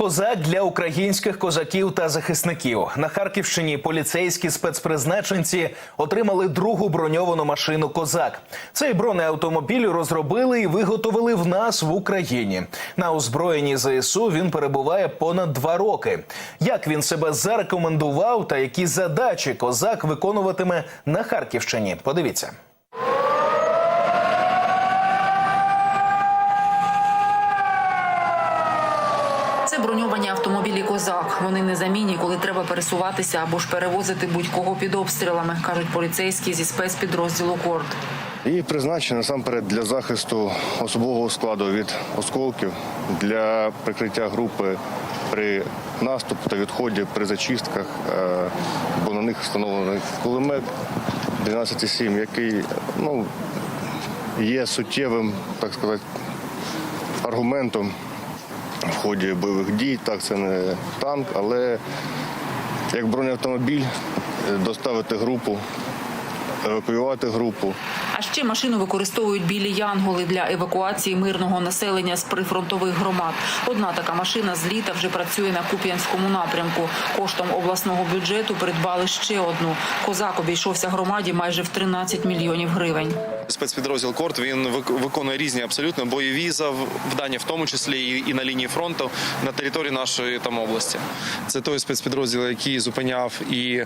Козак для українських козаків та захисників на Харківщині. Поліцейські спецпризначенці отримали другу броньовану машину Козак. Цей бронеавтомобіль розробили і виготовили в нас в Україні. На озброєнні ЗСУ він перебуває понад два роки. Як він себе зарекомендував та які задачі козак виконуватиме на Харківщині? Подивіться. Броньовані автомобілі Козак. Вони незамінні, коли треба пересуватися або ж перевозити будь-кого під обстрілами, кажуть поліцейські зі спецпідрозділу Корд. І призначені насамперед для захисту особового складу від осколків, для прикриття групи при наступу та відході при зачистках, е, бо на них встановлений кулемет 12,7, який ну, є суттєвим, так сказати, аргументом в ході бойових дій. Так, це не танк, але як бронеавтомобіль е, доставити групу, евакуювати групу. Ще машину використовують білі янголи для евакуації мирного населення з прифронтових громад. Одна така машина з літа вже працює на Куп'янському напрямку. Коштом обласного бюджету придбали ще одну. Козак обійшовся громаді майже в 13 мільйонів гривень. Спецпідрозділ Корт він вик- виконує різні абсолютно бойові завдання, в тому числі і на лінії фронту на території нашої там області. Це той спецпідрозділ, який зупиняв і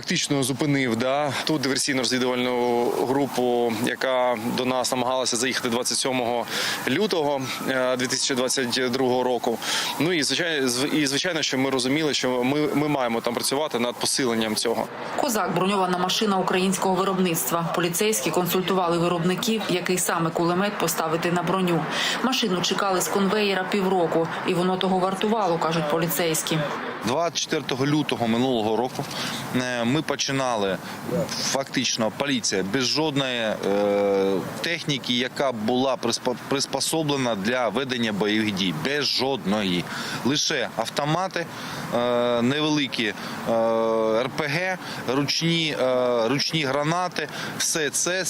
фактично зупинив да ту диверсійно-розвідувальну групу, яка до нас намагалася заїхати 27 лютого е, 2022 року. Ну і звичайно, і звичайно, що ми розуміли, що ми, ми маємо там працювати над посиленням цього. Козак броньована машина українського виробництва. Поліцейські консультували виробників, який саме кулемет поставити на броню. Машину чекали з конвеєра півроку, і воно того вартувало, кажуть поліцейські. 24 лютого минулого року е, ми починали фактично поліція без жодної е, техніки, яка була приспо- приспособлена для ведення бойових дій. Без жодної. Лише автомати, е, невеликі е, РПГ, ручні, е, ручні гранати. Все це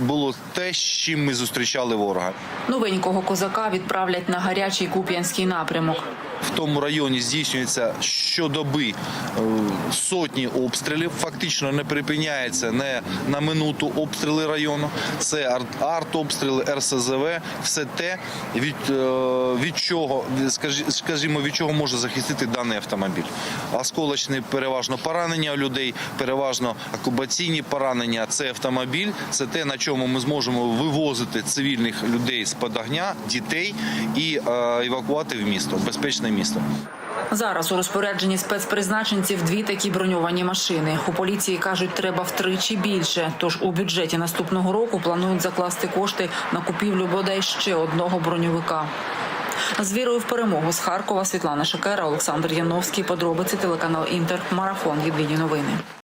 було те, з чим ми зустрічали ворога. Новенького козака відправлять на гарячий куп'янський напрямок. В тому районі здійснюється щодоби е, сотні обстрілів. Фактично не припиняється не на минуту обстріли району. Це артобстріли, РСЗВ, все те, від, е, від чого скажімо, від чого може захистити даний автомобіль. Осколочні переважно поранення у людей, переважно окупаційні поранення. Це автомобіль, це те, на чому ми зможемо вивозити цивільних людей з під огня, дітей і е, евакувати в місто, в безпечне місто. Зараз у розпорядженні спецпризначенців дві такі броньовані машини. У поліції кажуть, треба втричі більше. Тож у бюджеті наступного року планують закласти кошти на купівлю бодай ще одного броньовика. З вірою в перемогу з Харкова Світлана Шакера, Олександр Яновський. Подробиці телеканал Інтер. Марафон. Єдині новини.